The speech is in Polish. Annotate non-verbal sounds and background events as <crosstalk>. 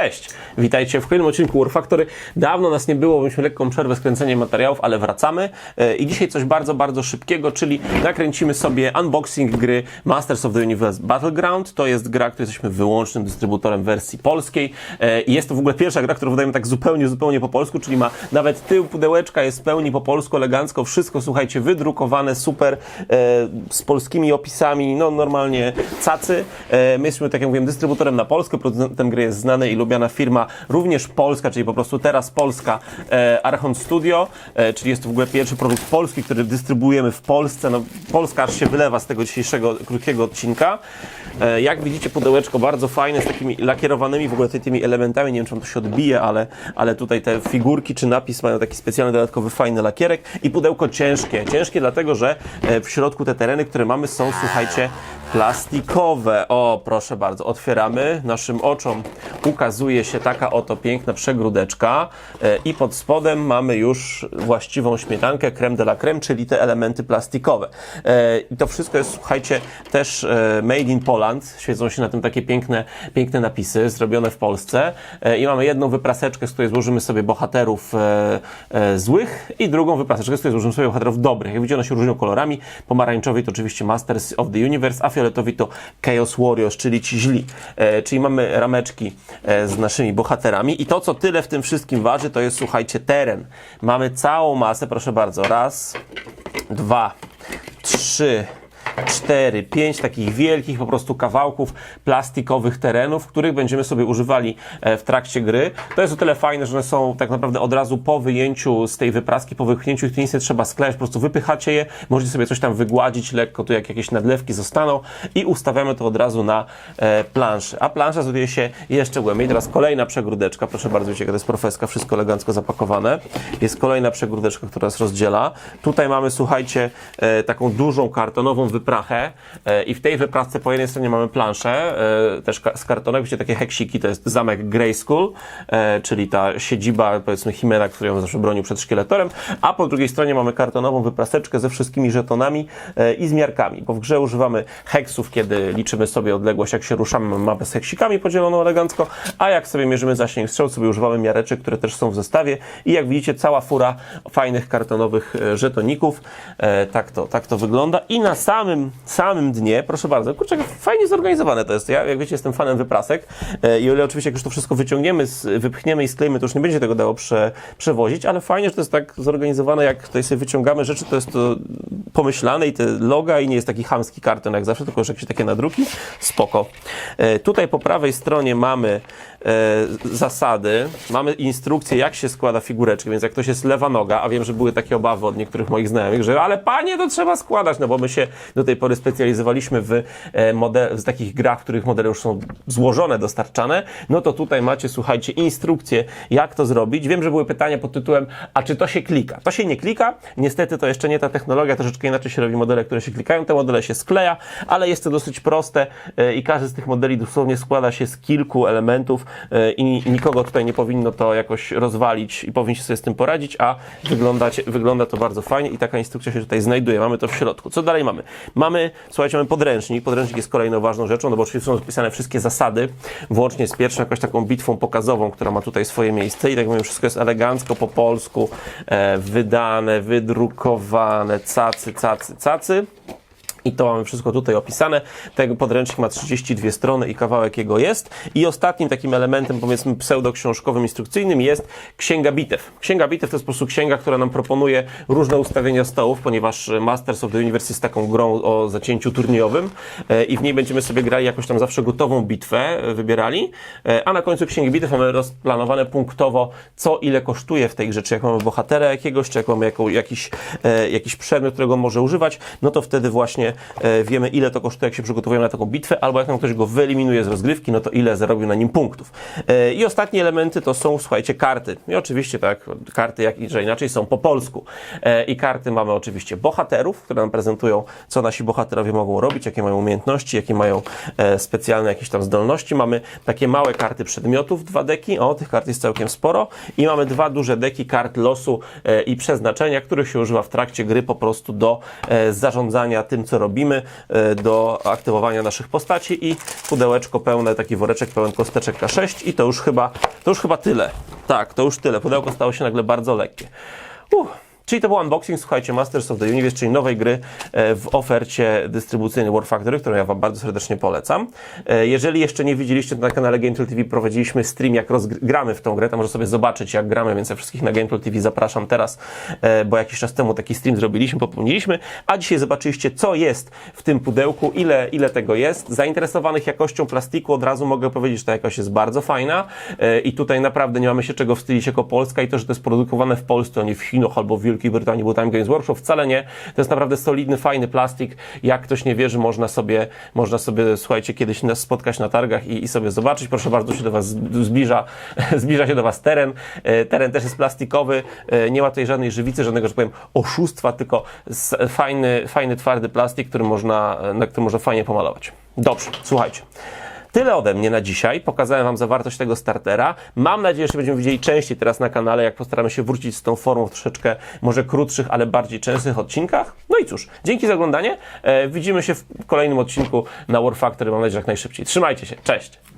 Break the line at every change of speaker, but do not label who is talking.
Cześć! Witajcie w kolejnym odcinku War. Dawno nas nie było, mieliśmy lekką przerwę z kręceniem materiałów, ale wracamy. E, I dzisiaj coś bardzo, bardzo szybkiego, czyli nakręcimy sobie unboxing gry Masters of the Universe Battleground. To jest gra, której jesteśmy wyłącznym dystrybutorem wersji polskiej. E, I jest to w ogóle pierwsza gra, którą wydajemy tak zupełnie, zupełnie po polsku, czyli ma nawet tył pudełeczka, jest w pełni po polsku, elegancko, wszystko, słuchajcie, wydrukowane, super, e, z polskimi opisami, no normalnie cacy. My jesteśmy, tak jak mówiłem, dystrybutorem na Polskę, producentem gry jest znany i lubiana firma, również polska, czyli po prostu teraz polska e, Archon Studio, e, czyli jest to w ogóle pierwszy produkt polski, który dystrybuujemy w Polsce. No, Polska aż się wylewa z tego dzisiejszego krótkiego odcinka. E, jak widzicie, pudełeczko bardzo fajne, z takimi lakierowanymi w ogóle ty- tymi elementami, nie wiem, czy on to się odbije, ale, ale tutaj te figurki czy napis mają taki specjalny, dodatkowy, fajny lakierek i pudełko ciężkie. Ciężkie dlatego, że e, w środku te tereny, które mamy są, słuchajcie, plastikowe. O, proszę bardzo, otwieramy. Naszym oczom ukazuje się taka oto piękna przegródeczka e, i pod spodem mamy już właściwą śmietankę creme de la creme, czyli te elementy plastikowe. E, I to wszystko jest, słuchajcie, też e, made in Poland. Świecą się na tym takie piękne, piękne napisy, zrobione w Polsce. I mamy jedną wypraseczkę, z której złożymy sobie bohaterów złych i drugą wypraseczkę, z której złożymy sobie bohaterów dobrych. Jak widzicie, one się różnią kolorami. Pomarańczowy to oczywiście Masters of the Universe, a fioletowi to Chaos Warriors, czyli ci źli. E, czyli mamy rameczki e, z naszymi bohaterami i to, co tyle w tym wszystkim waży, to jest, słuchajcie, teren. Mamy całą masę, proszę bardzo, raz, dwa, trzy, cztery, pięć takich wielkich po prostu kawałków plastikowych terenów, których będziemy sobie używali e, w trakcie gry. To jest o tyle fajne, że one są tak naprawdę od razu po wyjęciu z tej wypraski, po wypchnięciu ich nie trzeba sklejać, po prostu wypychacie je, możecie sobie coś tam wygładzić lekko, tu jak jakieś nadlewki zostaną i ustawiamy to od razu na e, planszy. A plansza znajduje się jeszcze głębiej. Teraz kolejna przegródeczka, proszę bardzo, wiecie, to jest profeska, wszystko elegancko zapakowane. Jest kolejna przegródeczka, która nas rozdziela. Tutaj mamy, słuchajcie, e, taką dużą kartonową wyprachę e, i w tej wyprasce po jednej stronie mamy planszę, e, też z kartonek, widzicie, takie heksiki, to jest zamek Grayskull, e, czyli ta siedziba, powiedzmy, Chimera, którą zawsze bronił przed szkieletorem, a po drugiej stronie mamy kartonową wypraseczkę ze wszystkimi żetonami i zmiarkami, bo w grze używamy heksów, kiedy liczymy sobie odległość, jak się ruszamy, mamy mapę z heksikami podzieloną elegancko, a jak sobie mierzymy zasięg strzał, sobie używamy miareczek, które też są w zestawie i jak widzicie, cała fura fajnych kartonowych żetoników, tak to, tak to wygląda. I na samym, samym dnie, proszę bardzo, kurczę, fajnie zorganizowane to jest, ja jak wiecie, jestem fanem wyprasek e, i ile oczywiście jak już to wszystko wyciągniemy, wypchniemy i skleimy, to już nie będzie tego dało prze, przewozić, ale fajnie, że to jest tak zorganizowane, jak tutaj sobie wyciągamy rzeczy, to jest to pomyślane i te loga i nie jest taki chamski karton jak zawsze, tylko już jakieś takie nadruki, spoko. E, tutaj po prawej stronie mamy e, zasady, mamy instrukcję, jak się składa figureczki, więc jak ktoś jest lewa noga, a wiem, że były takie obawy od niektórych moich znajomych, że ale panie, to trzeba składać, no bo my się do tej pory specjalizowaliśmy w, e, model, w takich grach, w których modele już są złożone, dostarczane, no to tutaj macie, słuchajcie, instrukcję, jak to zrobić. Wiem, że były pytania pod tytułem, a czy to się klika? To się nie klika, niestety to jeszcze nie ta technologia, troszeczkę inaczej się robi modele, które się klikają, te modele się skleja, ale jest to dosyć proste e, i każdy z tych modeli dosłownie składa się z kilku elementów e, i nikogo tutaj nie powinno to jakoś rozwalić i powinniście sobie z tym poradzić, a wyglądać, wygląda to bardzo fajnie i taka instrukcja się tutaj znajduje. Mamy to w środku. Co dalej mamy? Mamy, słuchajcie, mamy podręcznik. Podręcznik jest kolejną ważną rzeczą, no bo oczywiście są zapisane wszystkie zasady, włącznie z pierwszą jakąś taką bitwą pokazową, która ma tutaj swoje miejsce i tak mówię, wszystko jest elegancko po polsku, e, wydane, wydrukowane, cacy, cacy, cacy. I to mamy wszystko tutaj opisane. Ten podręcznik ma 32 strony i kawałek jego jest. I ostatnim takim elementem, powiedzmy, pseudoksiążkowym, instrukcyjnym jest księga bitew. Księga bitew to jest po prostu księga, która nam proponuje różne ustawienia stołów, ponieważ Masters of the Universe jest taką grą o zacięciu turniejowym e, i w niej będziemy sobie grali jakoś tam zawsze gotową bitwę, e, wybierali, e, a na końcu księgi bitew mamy rozplanowane punktowo, co ile kosztuje w tej grze, czy jak mamy bohatera jakiegoś, czy jak mamy jakiś, e, jakiś przedmiot, którego może używać, no to wtedy właśnie e, wiemy, ile to kosztuje, jak się przygotowujemy na taką bitwę, albo jak nam ktoś go wyeliminuje z rozgrywki, no to ile zarobił na nim punktów. E, I ostatnie elementy to są, słuchajcie, karty. I oczywiście tak, karty jak że inaczej są po polsku. E, I karty mamy oczywiście bohaterów, które nam prezentują, co nasi bohaterowie mogą robić, jakie mają umiejętności, jakie mają specjalne jakieś tam zdolności. Mamy takie małe karty przedmiotów, dwa deki, o, tych kart jest całkiem sporo. I mamy dwa duże deki kart losu i przeznaczenia, których się używa w trakcie gry po prostu do zarządzania tym, co przerobimy e, do aktywowania naszych postaci i pudełeczko pełne, taki woreczek pełen kosteczek K6 i to już chyba, to już chyba tyle. Tak, to już tyle. Pudełko stało się nagle bardzo lekkie. Czyli to był unboxing, słuchajcie, Masters of the Universe, czyli nowej gry e, w ofercie dystrybucyjnej War Factory, którą ja Wam bardzo serdecznie polecam. E, Jeżeli jeszcze nie widzieliście, to na kanale GameTool TV prowadziliśmy stream, jak rozgramy w tą grę, tam może sobie zobaczyć, jak gramy, więc ja wszystkich na GameTool TV zapraszam teraz, e, bo jakiś czas temu taki stream zrobiliśmy, popełniliśmy, a dzisiaj zobaczyliście, co jest w tym pudełku, ile, ile tego jest. Zainteresowanych jakością plastiku od razu mogę powiedzieć, że ta jakość jest bardzo fajna i tutaj naprawdę nie mamy się czego wstydzić jako Polska i to, że to jest produkowane w Polsce, a nie w Chinach albo w Wielkiej Brytanii, bo Time Games Workshop, wcale nie. To jest naprawdę solidny, fajny plastik. Jak ktoś nie wierzy, można sobie, można sobie, słuchajcie, kiedyś nas spotkać na targach i, i sobie zobaczyć. Proszę bardzo, się do Was zbliża, <laughs> zbliża się do Was teren. E, Teren też jest plastikowy, e, nie ma tutaj żadnej żywicy, żadnego, że powiem, oszustwa, tylko fajny, fajny, twardy plastik, który można, na którym można fajnie pomalować. Dobrze, słuchajcie. Tyle ode mnie na dzisiaj. Pokazałem Wam zawartość tego startera. Mam nadzieję, że będziemy widzieli częściej teraz na kanale, jak postaramy się wrócić z tą formą w troszeczkę może krótszych, ale bardziej częstych odcinkach. No i cóż, dzięki za oglądanie. E, widzimy się w kolejnym odcinku na War Factory. Mam nadzieję, że jak najszybciej. Trzymajcie się. Cześć!